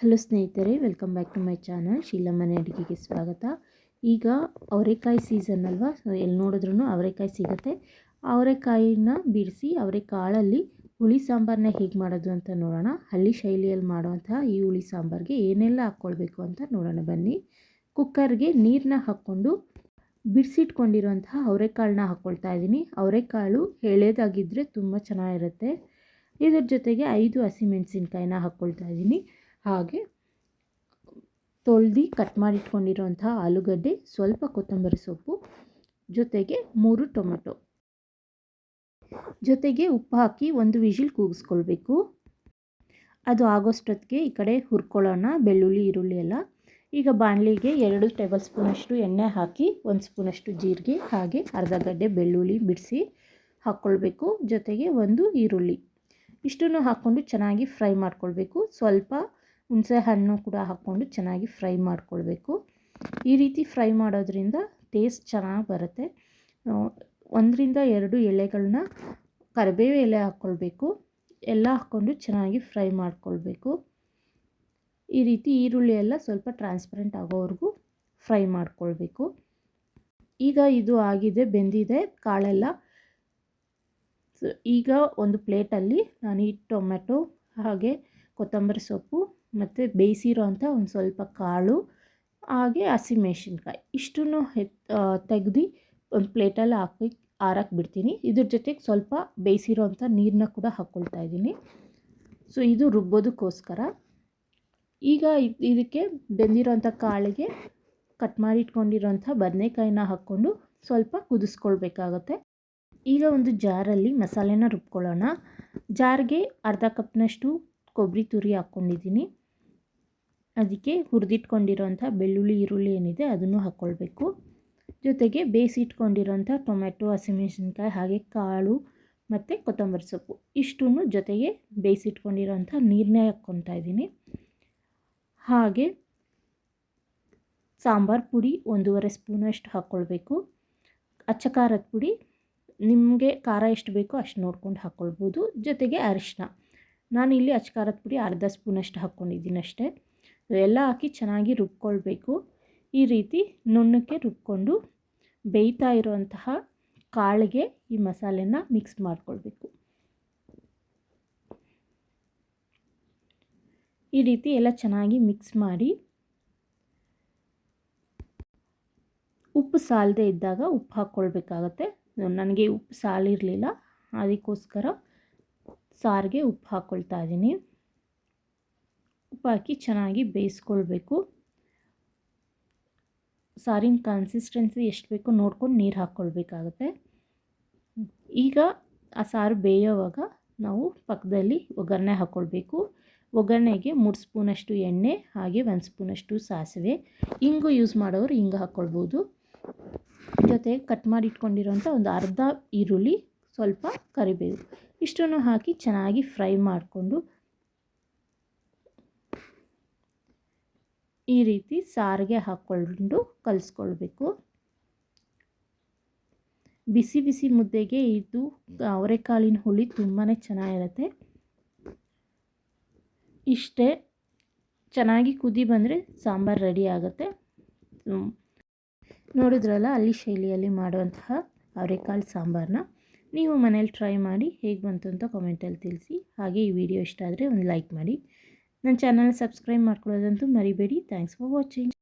Hello ಸ್ನೇಹಿತರೆ, welcome back to my channel. ಶೀಲಮ್ಮನೆ ಅಡುಗೆಗೆ ಸ್ವಾಗತ. ಈಗ ಅವರೆಕಾಯಿ ಸೀಸನ್ ಅಲ್ವಾ? ಸೊ ಎಲ್ಲಿ ನೋಡಿದ್ರೂ ಅವರೆಕಾಯಿ ಸಿಗುತ್ತೆ. ಅವರೆಕಾಯಿನ ಬಿಡಿಸಿ ಅವರೆಕಾಳಲ್ಲಿ ಹುಳಿ ಸಾಂಬಾರನ್ನ ಹೇಗೆ ಮಾಡೋದು ಅಂತ ನೋಡೋಣ. ಹಳ್ಳಿ ಶೈಲಿಯಲ್ಲಿ ಮಾಡುವಂತಹ ಈ ಹುಳಿ ಸಾಂಬಾರಿಗೆ ಏನೆಲ್ಲ ಹಾಕ್ಕೊಳ್ಬೇಕು ಅಂತ ನೋಡೋಣ. ಬನ್ನಿ. ಕುಕ್ಕರ್ಗೆ ನೀರನ್ನ ಹಾಕ್ಕೊಂಡು ಬಿಡಿಸಿಟ್ಕೊಂಡಿರುವಂತಹ ಅವರೆಕಾಳನ್ನ ಹಾಕ್ಕೊಳ್ತಾ ಇದ್ದೀನಿ. ಅವರೆಕಾಳು ಎಳೆದಾಗಿದ್ದರೆ ತುಂಬ ಚೆನ್ನಾಗಿರುತ್ತೆ. ಇದರ ಜೊತೆಗೆ ಐದು ಹಸಿಮೆಣಸಿನ್ಕಾಯಿನ ಹಾಕ್ಕೊಳ್ತಾ ಇದ್ದೀನಿ. ಹಾಗೆ ತೊಳ್ದು ಕಟ್ ಮಾಡಿಟ್ಕೊಂಡಿರೋಂಥ ಆಲೂಗಡ್ಡೆ, ಸ್ವಲ್ಪ ಕೊತ್ತಂಬರಿ ಸೊಪ್ಪು, ಜೊತೆಗೆ ಮೂರು ಟೊಮೆಟೊ. ಜೊತೆಗೆ ಉಪ್ಪು ಹಾಕಿ ಒಂದು ವಿಷಿಲ್ ಕೂಗಿಸ್ಕೊಳ್ಬೇಕು. ಅದು ಆಗೋಷ್ಟೊತ್ತಿಗೆ ಈ ಕಡೆ ಹುರ್ಕೊಳ್ಳೋಣ, ಬೆಳ್ಳುಳ್ಳಿ, ಈರುಳ್ಳಿ ಎಲ್ಲ. ಈಗ ಬಾಣಲಿಗೆ ಎರಡು ಟೇಬಲ್ ಸ್ಪೂನಷ್ಟು ಎಣ್ಣೆ ಹಾಕಿ, ಒಂದು ಸ್ಪೂನಷ್ಟು ಜೀರಿಗೆ, ಹಾಗೆ ಅರ್ಧ ಗಡ್ಡೆ ಬೆಳ್ಳುಳ್ಳಿ ಬಿಡಿಸಿ ಹಾಕ್ಕೊಳ್ಬೇಕು. ಜೊತೆಗೆ ಒಂದು ಈರುಳ್ಳಿ. ಇಷ್ಟನ್ನು ಹಾಕ್ಕೊಂಡು ಚೆನ್ನಾಗಿ ಫ್ರೈ ಮಾಡ್ಕೊಳ್ಬೇಕು. ಸ್ವಲ್ಪ ಹುಣಸೆ ಹಣ್ಣು ಕೂಡ ಹಾಕ್ಕೊಂಡು ಚೆನ್ನಾಗಿ ಫ್ರೈ ಮಾಡ್ಕೊಳ್ಬೇಕು. ಈ ರೀತಿ ಫ್ರೈ ಮಾಡೋದ್ರಿಂದ ಟೇಸ್ಟ್ ಚೆನ್ನಾಗಿ ಬರುತ್ತೆ. ಒಂದರಿಂದ ಎರಡು ಎಲೆಗಳನ್ನ ಕರಿಬೇವು ಎಲೆ ಹಾಕ್ಕೊಳ್ಬೇಕು ಎಲ್ಲ ಹಾಕ್ಕೊಂಡು ಚೆನ್ನಾಗಿ ಫ್ರೈ ಮಾಡ್ಕೊಳ್ಬೇಕು. ಈ ರೀತಿ ಈರುಳ್ಳಿ ಎಲ್ಲ ಸ್ವಲ್ಪ ಟ್ರಾನ್ಸ್ಪರೆಂಟ್ ಆಗೋವರೆಗೂ ಫ್ರೈ ಮಾಡ್ಕೊಳ್ಬೇಕು. ಈಗ ಇದು ಆಗಿದೆ, ಬೆಂದಿದೆ, ಕಾಳೆಲ್ಲ. ಈಗ ಒಂದು ಪ್ಲೇಟಲ್ಲಿ ನಾನು ಈ ಟೊಮೆಟೊ ಹಾಗೆ ಕೊತ್ತಂಬರಿ ಸೊಪ್ಪು ಮತ್ತು ಬೇಯಿಸಿರೋ ಅಂಥ ಒಂದು ಸ್ವಲ್ಪ ಕಾಳು, ಹಾಗೆ ಹಸಿಮೆಣ್ಸಿನ್ಕಾಯಿ ಇಷ್ಟನ್ನು ಹೆತ್ ತೆಗ್ದು ಒಂದು ಪ್ಲೇಟಲ್ಲಿ ಹಾಕಿ ಆರಕ್ಕೆ ಬಿಡ್ತೀನಿ. ಇದ್ರ ಜೊತೆಗೆ ಸ್ವಲ್ಪ ಬೇಯಿಸಿರೋ ಅಂಥ ನೀರನ್ನ ಕೂಡ ಹಾಕ್ಕೊಳ್ತಾ ಇದ್ದೀನಿ. ಸೊ, ಇದು ರುಬ್ಬೋದಕ್ಕೋಸ್ಕರ. ಈಗ ಇದಕ್ಕೆ ಬೆಂದಿರೋಂಥ ಕಾಳಿಗೆ ಕಟ್ ಮಾಡಿ ಇಟ್ಕೊಂಡಿರೋಂಥ ಬದನೆಕಾಯಿನ ಹಾಕ್ಕೊಂಡು ಸ್ವಲ್ಪ ಕುದಿಸ್ಕೊಳ್ಬೇಕಾಗತ್ತೆ. ಈಗ ಒಂದು ಜಾರಲ್ಲಿ ಮಸಾಲೆನ ರುಬ್ಕೊಳ್ಳೋಣ. ಜಾರ್ಗೆ ಅರ್ಧ ಕಪ್ನಷ್ಟು ಕೊಬ್ಬರಿ ತುರಿ ಹಾಕ್ಕೊಂಡಿದ್ದೀನಿ. ಅದಕ್ಕೆ ಹುರಿದಿಟ್ಕೊಂಡಿರೋಂಥ ಬೆಳ್ಳುಳ್ಳಿ, ಈರುಳ್ಳಿ ಏನಿದೆ ಅದನ್ನು ಹಾಕ್ಕೊಳ್ಬೇಕು. ಜೊತೆಗೆ ಬೇಯಿಸಿಟ್ಕೊಂಡಿರೋಂಥ ಟೊಮೆಟೊ ಹಸಿಮೆಣಸಿನ್ಕಾಯಿ, ಹಾಗೆ ಕಾಳು ಮತ್ತು ಕೊತ್ತಂಬರಿ ಸೊಪ್ಪು ಇಷ್ಟನ್ನು ಜೊತೆಗೆ ಬೇಯಿಸಿಟ್ಕೊಂಡಿರೋಂಥ ನೀರನ್ನೇ ಹಾಕ್ಕೊತಾ ಇದ್ದೀನಿ. ಹಾಗೆ ಸಾಂಬಾರು ಪುಡಿ ಒಂದೂವರೆ ಸ್ಪೂನಷ್ಟು ಹಾಕ್ಕೊಳ್ಬೇಕು. ಅಚ್ಚ ಖಾರದ ಪುಡಿ ನಿಮಗೆ ಖಾರ ಎಷ್ಟು ಬೇಕೋ ಅಷ್ಟು ನೋಡ್ಕೊಂಡು ಹಾಕ್ಕೊಳ್ಬೋದು. ಜೊತೆಗೆ ಅರಿಶಿನ ನಾನಿಲ್ಲಿ ಅಚ್ಚ ಖಾರದ ಪುಡಿ ಅರ್ಧ ಸ್ಪೂನಷ್ಟು ಹಾಕ್ಕೊಂಡಿದ್ದೀನಿ ಅಷ್ಟೇ. ಎಲ್ಲ ಹಾಕಿ ಚೆನ್ನಾಗಿ ರುಬ್ಕೊಳ್ಬೇಕು. ಈ ರೀತಿ ನುಣ್ಣಕ್ಕೆ ರುಬ್ಕೊಂಡು ಬೇಯ್ತಾ ಇರುವಂತಹ ಕಾಳಿಗೆ ಈ ಮಸಾಲೆನ ಮಿಕ್ಸ್ ಮಾಡ್ಕೊಳ್ಬೇಕು. ಈ ರೀತಿ ಎಲ್ಲ ಚೆನ್ನಾಗಿ ಮಿಕ್ಸ್ ಮಾಡಿ ಉಪ್ಪು ಸಾಲದೆ ಇದ್ದಾಗ ಉಪ್ಪು ಹಾಕ್ಕೊಳ್ಬೇಕಾಗತ್ತೆ. ನನಗೆ ಉಪ್ಪು ಸಾಲಿರಲಿಲ್ಲ ಅದಕ್ಕೋಸ್ಕರ ಸಾರಿಗೆ ಉಪ್ಪು ಹಾಕ್ಕೊಳ್ತಾ ಇದ್ದೀನಿ. ಉಪ್ಪು ಹಾಕಿ ಚೆನ್ನಾಗಿ ಬೇಯಿಸ್ಕೊಳ್ಬೇಕು. ಸಾರಿನ ಕನ್ಸಿಸ್ಟೆನ್ಸಿ ಎಷ್ಟು ಬೇಕೋ ನೋಡ್ಕೊಂಡು ನೀರು ಹಾಕ್ಕೊಳ್ಬೇಕಾಗತ್ತೆ. ಈಗ ಆ ಸಾರು ಬೇಯೋವಾಗ ನಾವು ಪಕ್ಕದಲ್ಲಿ ಒಗ್ಗರಣೆ ಹಾಕ್ಕೊಳ್ಬೇಕು. ಒಗ್ಗರಣೆಗೆ ಮೂರು ಸ್ಪೂನಷ್ಟು ಎಣ್ಣೆ, ಹಾಗೆ ಒಂದು ಸ್ಪೂನಷ್ಟು ಸಾಸಿವೆ. ಹಿಂಗು ಯೂಸ್ ಮಾಡೋರು ಹಿಂಗೆ ಹಾಕ್ಕೊಳ್ಬೋದು. ಜೊತೆ ಕಟ್ ಮಾಡಿ ಇಟ್ಕೊಂಡಿರೋಂಥ ಒಂದು ಅರ್ಧ ಈರುಳ್ಳಿ ಸ್ವಲ್ಪ ಕರಿಬೇವು. ಇಷ್ಟನ್ನು ಹಾಕಿ ಚೆನ್ನಾಗಿ ಫ್ರೈ ಮಾಡಿಕೊಂಡು ಈ ರೀತಿ ಸಾರಿಗೆ ಹಾಕ್ಕೊಂಡು ಕಲಿಸ್ಕೊಳ್ಬೇಕು. ಬಿಸಿ ಬಿಸಿ ಮುದ್ದೆಗೆ ಇದು ಅವರೆಕಾಳಿನ ಹುಳಿ ತುಂಬಾ ಚೆನ್ನಾಗಿರುತ್ತೆ. ಇಷ್ಟೇ ಚೆನ್ನಾಗಿ ಕುದಿ ಬಂದರೆ ಸಾಂಬಾರು ರೆಡಿ ಆಗುತ್ತೆ. ನೋಡಿದ್ರಲ್ಲ ಅಲ್ಲಿ ಶೈಲಿಯಲ್ಲಿ ಮಾಡುವಂತಹ ಅವರೆಕಾಳು ಸಾಂಬಾರನ್ನ ನೀವು ಮನೇಲಿ ಟ್ರೈ ಮಾಡಿ ಹೇಗೆ ಬಂತು ಅಂತ ಕಾಮೆಂಟಲ್ಲಿ ತಿಳಿಸಿ. ಹಾಗೆ ಈ ವಿಡಿಯೋ ಇಷ್ಟ ಆದರೆ ಒಂದು ಲೈಕ್ ಮಾಡಿ. ನನ್ನ ಚಾನಲ್ ಸಬ್ಸ್ಕ್ರೈಬ್ ಮಾಡ್ಕೊಳ್ಳೋದಂತೂ ಮರಿಬೇಡಿ. Thanks for watching